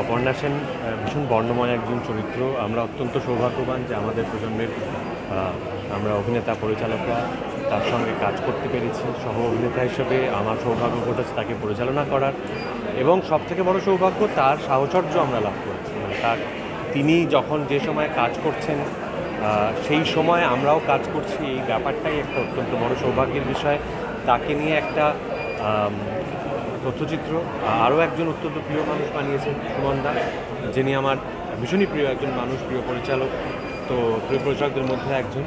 অপর্ণা সেন ভীষণ বর্ণময় একজন চরিত্র। আমরা অত্যন্ত সৌভাগ্যবান যে আমাদের প্রজন্মের আমরা অভিনেতা, পরিচালকরা তার সঙ্গে কাজ করতে পেরেছি। সহ অভিনেতা হিসেবে আমার সৌভাগ্য ঘটেছে তাকে পরিচালনা করার। এবং সবথেকে বড় সৌভাগ্য তার সাহচর্য আমরা লাভ করেছি। মানে তার তিনি যখন যে সময় কাজ করছেন সেই সময় আমরাও কাজ করছি। এই ব্যাপারটাই একটা অত্যন্ত বড় সৌভাগ্যের বিষয়। তাকে নিয়ে একটা তথ্যচিত্র আরও একজন অত্যন্ত প্রিয় মানুষ বানিয়েছেন, সুমন দা, যিনি আমার ভীষণই প্রিয় একজন মানুষ, প্রিয় পরিচালক, তো প্রিয় পরিচালকদের মধ্যে একজন।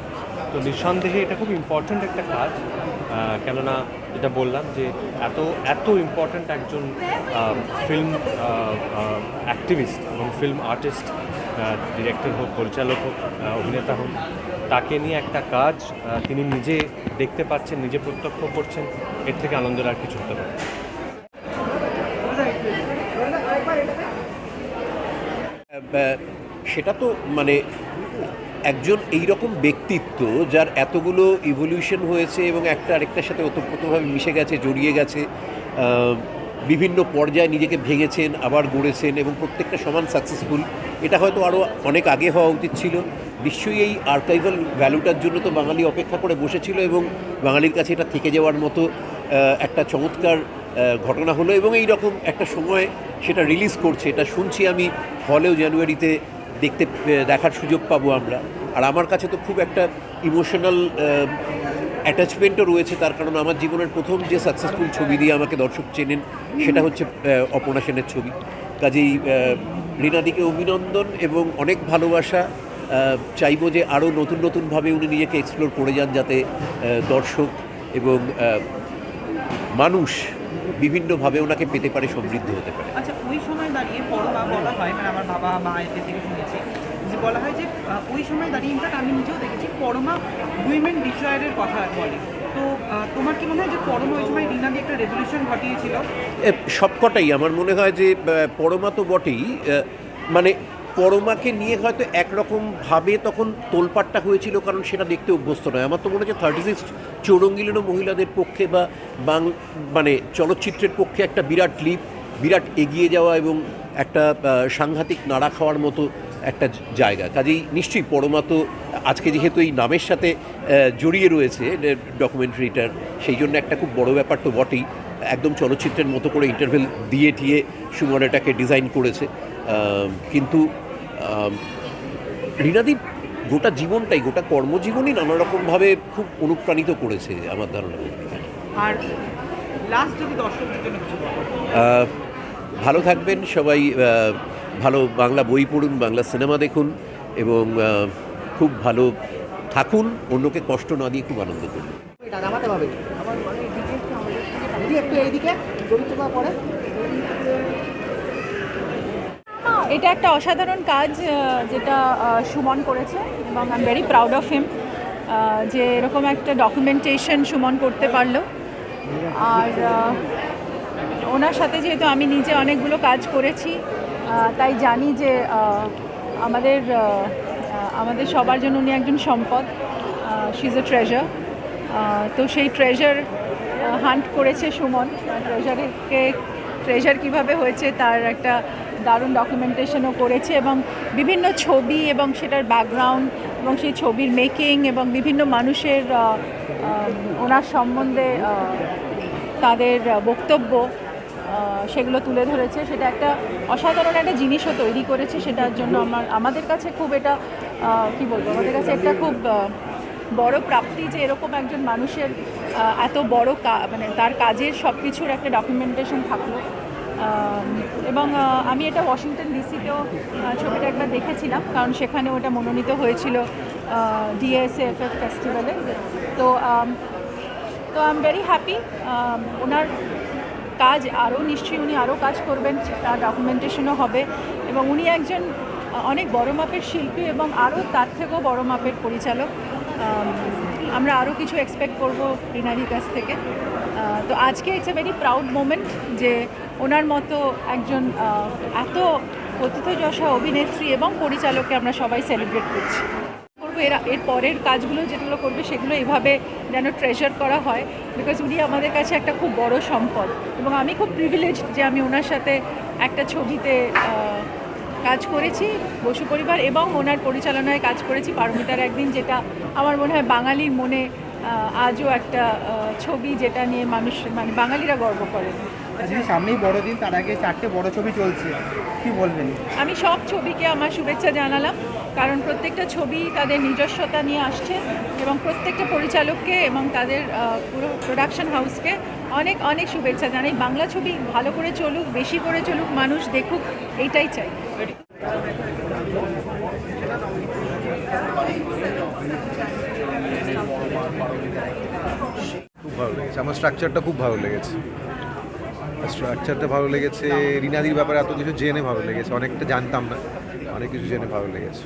তো নিঃসন্দেহে এটা খুব ইম্পর্ট্যান্ট একটা কাজ। কেননা যেটা বললাম যে এত এত ইম্পর্ট্যান্ট একজন ফিল্ম অ্যাক্টিভিস্ট এবং ফিল্ম আর্টিস্ট ডিরেক্টর হোক, পরিচালক হোক অভিনেতা হোক, তাকে নিয়ে একটা কাজ তিনি নিজে দেখতে পাচ্ছেন, নিজে প্রত্যক্ষ করছেন, এর থেকে আনন্দের আর কিছু হতে পারে সেটা তো মানে একজন এই রকম ব্যক্তিত্ব যার এতগুলো ইভলিউশন হয়েছে এবং একটা আরেকটার সাথে ওতপ্রোতভাবে মিশে গেছে, জড়িয়ে গেছে বিভিন্ন পর্যায়ে নিজেকে ভেঙেছেন, আবার গড়েছেন এবং প্রত্যেকটা সমান সাকসেসফুল এটা হয়তো আরও অনেক আগে হওয়া উচিত ছিল। নিশ্চয়ই এই আর্কাইভাল ভ্যালুটার জন্য তো বাঙালি অপেক্ষা করে বসেছিল এবং বাঙালির কাছে এটা থেকে যাওয়ার মতো একটা চমৎকার ঘটনা হলো এবং এই রকম একটা সময় সেটা রিলিজ করছে। এটা শুনছি আমি হলেও জানুয়ারিতে দেখতে দেখার সুযোগ পাবো আমরা। আর আমার কাছে তো খুব একটা ইমোশনাল অ্যাটাচমেন্টও রয়েছে, তার কারণ আমার জীবনের প্রথম যে সাকসেসফুল ছবি দিয়ে আমাকে দর্শক চেনেন, সেটা হচ্ছে অপর্ণা সেনের ছবি। কাজেই রীনাদিকে অভিনন্দন এবং অনেক ভালোবাসা। চাইব যে আরও নতুন নতুনভাবে উনি নিজেকে এক্সপ্লোর করে যান যাতে দর্শক এবং মানুষ বিভিন্নভাবে ওনাকে পেতে পারে, সমৃদ্ধ হতে পারে আচ্ছা ওই সময় দাঁড়িয়ে পরমা বলা হয় মানে আমার বাবা, মা এদের থেকে শুনেছি, যে বলা হয় যে ওই সময় দাঁড়িয়ে ইনফ্যাক্ট আমি নিজেও দেখেছি, পরমা উইমেন ডিস্ট্রয়ারের কথা বলে। তো তোমার কি যে সময় একটা সবকটাই। আমার মনে হয় যে পরমা তো বটেই মানে পরমাকে নিয়ে হয়তো একরকমভাবে তখন তোলপাটটা হয়েছিল, কারণ সেটা দেখতে অভ্যস্ত নয়। আমার তো মনে হচ্ছে থার্টি সিক্স চৌরঙ্গিলেনও মহিলাদের পক্ষে বা বাং মানে চলচ্চিত্রের পক্ষে একটা বিরাট লিপ বিরাট এগিয়ে যাওয়া এবং একটা সাংঘাতিক নাড়া খাওয়ার মতো একটা জায়গা। কাজেই নিশ্চয়ই পরমা তো আজকে যেহেতু এই নামের সাথে জড়িয়ে রয়েছে ডকুমেন্টারিটার, সেই জন্য একটা খুব বড় ব্যাপার তো বটেই। একদম চলচ্চিত্রের মতো করে ইন্টারভেল দিয়ে টিয়ে সুমন এটাকে ডিজাইন করেছে। কিন্তু রীনাদীপ গোটা জীবনটাই, গোটা কর্মজীবনই নানা রকমভাবে খুব অনুপ্রাণিত করেছে আমার ধারণা। আর ভালো থাকবেন সবাই ভালো বাংলা বই পড়ুন বাংলা সিনেমা দেখুন এবং খুব ভালো থাকুন অন্যকে কষ্ট না দিয়ে খুব আনন্দ করুন। এটা মানে একটু এইদিকে চরিত্রটা পরে। এটা একটা অসাধারণ কাজ যেটা সুমন করেছে এবং I am very proud of him যে এরকম একটা ডকুমেন্টেশন সুমন করতে পারল। আর ওনার সাথে যেহেতু আমি নিজে অনেকগুলো কাজ করেছি তাই জানি যে আমাদের আমাদের সবার জন্য উনি একজন সম্পদ শি ইজ এ ট্রেজার তো সেই ট্রেজার হান্ট করেছে সুমন। ট্রেজারকে ট্রেজার কীভাবে হয়েছে তার একটা দারুণ ডকুমেন্টেশনও করেছে এবং বিভিন্ন ছবি এবং সেটার ব্যাকগ্রাউন্ড এবং সেই ছবির মেকিং এবং বিভিন্ন মানুষের ওনার সম্বন্ধে তাদের বক্তব্য সেগুলো তুলে ধরেছে। সেটা একটা অসাধারণ একটা জিনিসও তৈরি করেছে। সেটার জন্য আমার, আমাদের কাছে খুব এটা কি বলব? আমাদের কাছে একটা খুব বড় প্রাপ্তি যে এরকম একজন মানুষের এত বড় মানে তার কাজের সব কিছুর একটা ডকুমেন্টেশন থাকল। এবং আমি এটা ওয়াশিংটন ডিসিতেও ছবিটা একবার দেখেছিলাম, কারণ সেখানে ওটা মনোনীত হয়েছিল ডিএসএফএফ ফেস্টিভ্যালে তো তো আই এম ভেরি হ্যাপি ওনার কাজ আরও, নিশ্চয়ই উনি আরও কাজ করবেন, তার ডকুমেন্টেশনও হবে। এবং উনি একজন অনেক বড় মাপের শিল্পী এবং আরও তার থেকেও বড় মাপের পরিচালক। আমরা আরও কিছু এক্সপেক্ট করব রিনারির কাছ থেকে। তো আজকে it's a very proud moment যে ওনার মতো একজন এত প্রথিতযশা অভিনেত্রী এবং পরিচালককে আমরা সবাই সেলিব্রেট করছি। করব এর এর পরের কাজগুলো যেগুলো করবে সেগুলো এভাবে যেন ট্রেজার করা হয় বিকজ উনি আমাদের কাছে একটা খুব বড় সম্পদ এবং আমি খুব প্রিভিলেজ যে আমি ওনার সাথে একটা ছবিতে কাজ করেছি, বসু পরিবার এবং ওনার পরিচালনায় কাজ করেছি পারমিতার একদিন, যেটা আমার মনে হয় বাঙালির মনে আজও একটা ছবি যেটা নিয়ে মানুষ মানে বাঙালিরা গর্ব করেন আজকে সামনেই বড়দিন তার আগে চারটে বড় ছবি চলছে। কি বলবেন? আমি সব ছবিকে আমার শুভেচ্ছা জানালাম কারণ প্রত্যেকটা ছবি তাদের নিজস্বতা নিয়ে আসছে এবং প্রত্যেকটা পরিচালককে এবং তাদের পুরো প্রোডাকশন হাউসকে অনেক অনেক শুভেচ্ছা জানাই। বাংলা ছবি ভালো করে চলুক বেশি করে চলুক মানুষ দেখুক এইটাই চাই খুব ভালো লেগেছে। আমার স্ট্রাকচারটা খুব ভালো লেগেছে। স্ট্রাকচারটা ভালো লেগেছে, রিনাদির ব্যাপারে এত কিছু জেনে ভালো লেগেছে, অনেকটা জানতাম না। অনেক কিছু জেনে ভালো লেগেছে।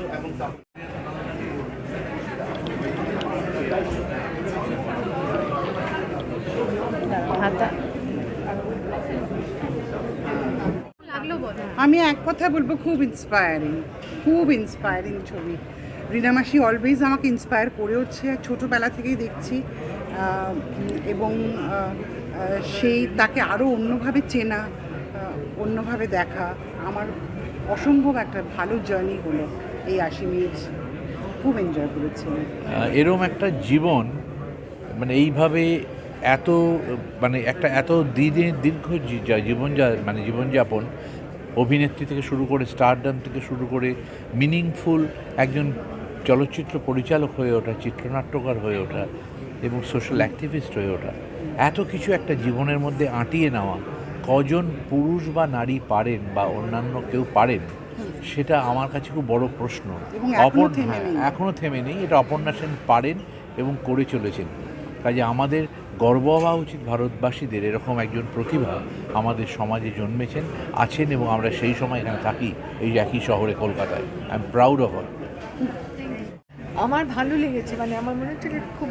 আমি এক কথা বলব, খুব ইন্সপায়ারিং খুব ইন্সপায়ারিং ছবি। রিনা মাসি অলওয়েজ আমাকে ইন্সপায়ার করে হচ্ছে ছোটোবেলা থেকেই দেখছি। এবং সেই তাকে আরও অন্যভাবে চেনা অন্যভাবে দেখা, আমার অসম্ভব একটা ভালো জার্নি হলো এই আশি মিনিট খুব এনজয় করেছি। এরম একটা জীবন মানে এইভাবে এত মানে একটা এত দিনে দীর্ঘ জীবন যা মানে জীবনযাপন, অভিনেত্রী থেকে শুরু করে স্টারডাম থেকে শুরু করে মিনিংফুল একজন চলচ্চিত্র পরিচালক হয়ে ওঠা, চিত্রনাট্যকার হয়ে ওঠা এবং সোশ্যাল অ্যাক্টিভিস্ট হয়ে ওঠা। এত কিছু একটা জীবনের মধ্যে আঁটিয়ে নেওয়া কজন পুরুষ বা নারী পারেন বা অন্যান্য কেউ পারেন সেটা আমার কাছে খুব বড় প্রশ্ন। এবং অপর হ্যাঁ, এখনও থেমে নেই। এটা অপর্ণা সেন পারেন এবং করে চলেছেন। কাজে আমাদের গর্ব হওয়া উচিত ভারতবাসীদের। এরকম একজন প্রতিভা আমাদের সমাজে জন্মেছেন আছেন এবং আমরা সেই সময় এখানে থাকি এই একই শহরে কলকাতায়। আই এম প্রাউড অফ আমার ভালো লেগেছে মানে আমার মনে হচ্ছে খুব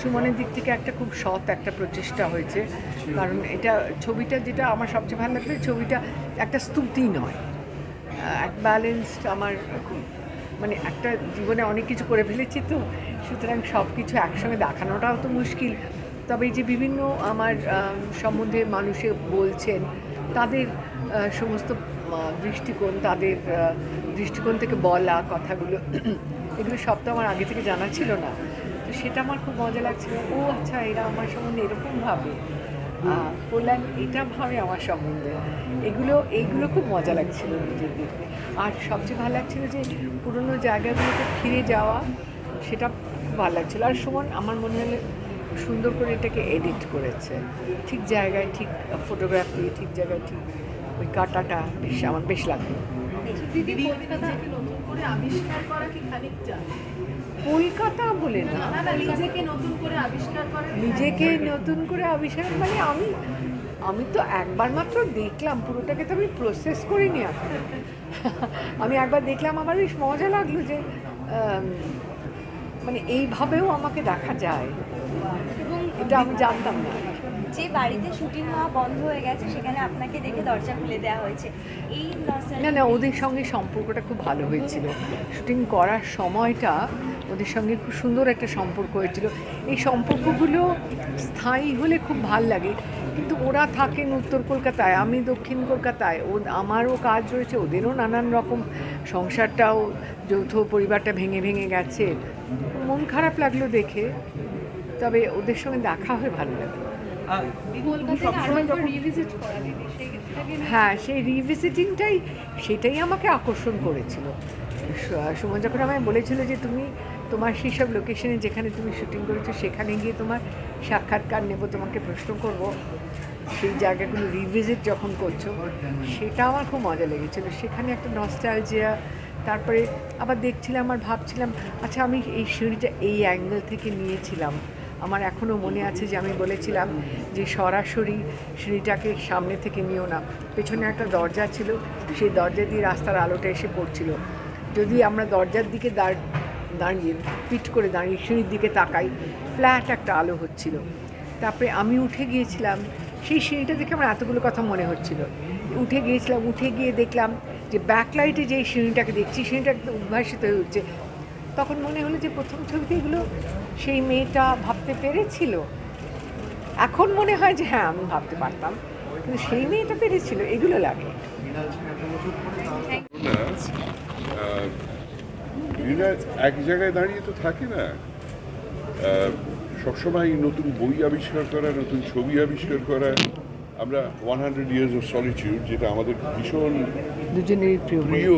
সুমনের দিক থেকে একটা খুব সৎ একটা প্রচেষ্টা হয়েছে। কারণ এটা ছবিটা যেটা আমার সবচেয়ে ভালো লাগবে ছবিটা একটা স্তুতি নয়। এক ব্যালেন্সড আমার মানে একটা জীবনে অনেক কিছু করে ফেলেছি তো, সুতরাং সব কিছু একসঙ্গে দেখানোটাও তো মুশকিল। তবে এই যে বিভিন্ন আমার সম্বন্ধে মানুষে বলছেন, তাদের সমস্ত দৃষ্টিকোণ, তাদের দৃষ্টিকোণ থেকে বলা কথাগুলো, এগুলো সব তো আমার আগে থেকে জানা ছিল না। তো সেটা আমার খুব মজা লাগছিল ও আচ্ছা এরা আমার সম্বন্ধে এরকম ভাবে কল্যাণ এটা ভাবে আমার সম্বন্ধে এগুলো এইগুলো খুব মজা লাগছিল নিজের দেখতে আর সবচেয়ে ভালো লাগছিল যে পুরনো জায়গাগুলোতে ফিরে যাওয়া সেটা খুব ভালো লাগছিল আর সুমন আমার মনে হলে সুন্দর করে এটাকে এডিট করেছে ঠিক জায়গায় ঠিক ফটোগ্রাফি ঠিক জায়গায় ঠিক ওই কাটাটা বেশ আমার বেশ লাগল কলকাতা বলে না। নিজেকে নতুন করে আবিষ্কার মানে আমি আমি তো একবার মাত্র দেখলাম পুরোটাকে তো আমি প্রসেস করিনি এখন আমি একবার দেখলাম আমার বেশ মজা লাগল যে মানে এইভাবেও আমাকে দেখা যায়। এবং এটা আমি জানতাম না। যে বাড়িতে শুটিং হওয়া বন্ধ হয়ে গেছে সেখানে আপনাকে দেখে দরজা খুলে দেওয়া হয়েছে। এই না না ওদের সঙ্গে সম্পর্কটা খুব ভালো হয়েছিল। শুটিং করার সময়টা ওদের সঙ্গে খুব সুন্দর একটা সম্পর্ক হয়েছিল। এই সম্পর্কগুলো স্থায়ী হলে খুব ভালো লাগে। কিন্তু ওরা থাকেন উত্তর কলকাতায় আমি দক্ষিণ কলকাতায়। ও আমারও কাজ রয়েছে ওদেরও নানান রকম সংসারটাও যৌথ পরিবারটা ভেঙে ভেঙে গেছে। মন খারাপ লাগল দেখে তবে ওদের সঙ্গে দেখা হয়ে ভালো লাগে। আহ, তুমি সবসময় যখন হ্যাঁ সেই রিভিজিটিংটাই সেটাই আমাকে আকর্ষণ করেছিল। সুমন যখন আমায় বলেছিল যে তুমি তোমার সেই সব লোকেশনে যেখানে তুমি শুটিং করেছ, সেখানে গিয়ে তোমার সাক্ষাৎকার নেব, তোমাকে প্রশ্ন করব। সেই জায়গাগুলো রিভিজিট যখন করছ, সেটা আমার খুব মজা লেগেছিল। সেখানে একটা নস্টালজিয়া তারপরে আবার দেখছিলাম আর ভাবছিলাম আচ্ছা আমি এই সিঁড়িটা এই অ্যাঙ্গেল থেকে নিয়েছিলাম। আমার এখনও মনে আছে যে আমি বলেছিলাম যে সরাসরি সিঁড়িটাকে সামনে থেকে নিও না। পেছনে একটা দরজা ছিল, সেই দরজা দিয়ে রাস্তার আলোটা এসে পড়ছিল। যদি আমরা দরজার দিকে দাঁড় দাঁড়িয়ে পিট করে দাঁড়িয়ে সিঁড়ির দিকে তাকাই। ফ্ল্যাট একটা আলো হচ্ছিল। তারপরে আমি উঠে গিয়েছিলাম। সেই সিঁড়িটা দেখে আমার এতগুলো কথা মনে হচ্ছিল। উঠে গিয়েছিলাম উঠে গিয়ে দেখলাম যে ব্যাকলাইটে যে সিঁড়িটাকে দেখছি সিঁড়িটা একদম উদ্ভাসিত হয়ে উঠছে। তখন মনে হলো যে প্রথম ছবিতে এগুলো সেই মেয়েটা ভাবতে পেরেছিল। এখন মনে হয় যে হ্যাঁ আমি ভাবতে পারতাম। কিন্তু সেই মেয়েটা পেরেছিল এগুলো লাগে। এরা এক জায়গায় দাঁড়িয়ে তো থাকে না। সবসময় নতুন বই আবিষ্কার করা নতুন ছবি আবিষ্কার করা। আমরা one hundred years of solitude যেটা আমাদের ভীষণ প্রিয়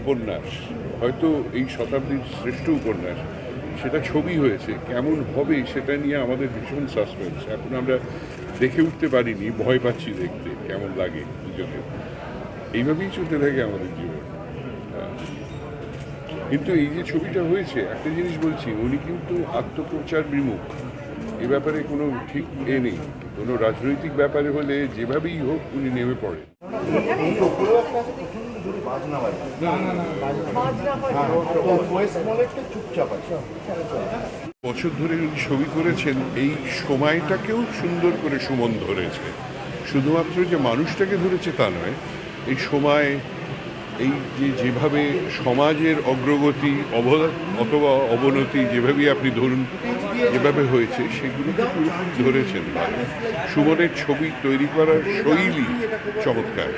উপন্যাস হয়তো এই শতাব্দীর শ্রেষ্ঠ উপন্যাস। সেটা ছবি হয়েছে কেমন হবে সেটা নিয়ে আমাদের ভীষণ সাসপেন্স এখন আমরা দেখে উঠতে পারিনি ভয় পাচ্ছি দেখতে কেমন লাগে দুজনের। এইভাবেই চলতে থাকে আমাদের জীবন। কিন্তু এই যে ছবিটা হয়েছে, একটা জিনিস বলছি, উনি কিন্তু আত্মপ্রচার বিমুখ। এ ব্যাপারে কোনো ঠিক এ নেই। কোনো রাজনৈতিক ব্যাপারে হলে যেভাবেই হোক উনি নেমে পড়েন। বছর ধরে উনি ছবি করেছেন এই সময়টাকেও সুন্দর করে সুমন ধরেছে। শুধুমাত্র যে মানুষটাকে ধরেছে তা নয়, এই সময় এই যে যেভাবে সমাজের অগ্রগতি অথবা অবনতি যেভাবে আপনি ধরুন যেভাবে হয়েছে পুরোপুরি ধরেছেন সুমনের ছবি তৈরি করার শৈলী চমৎকার।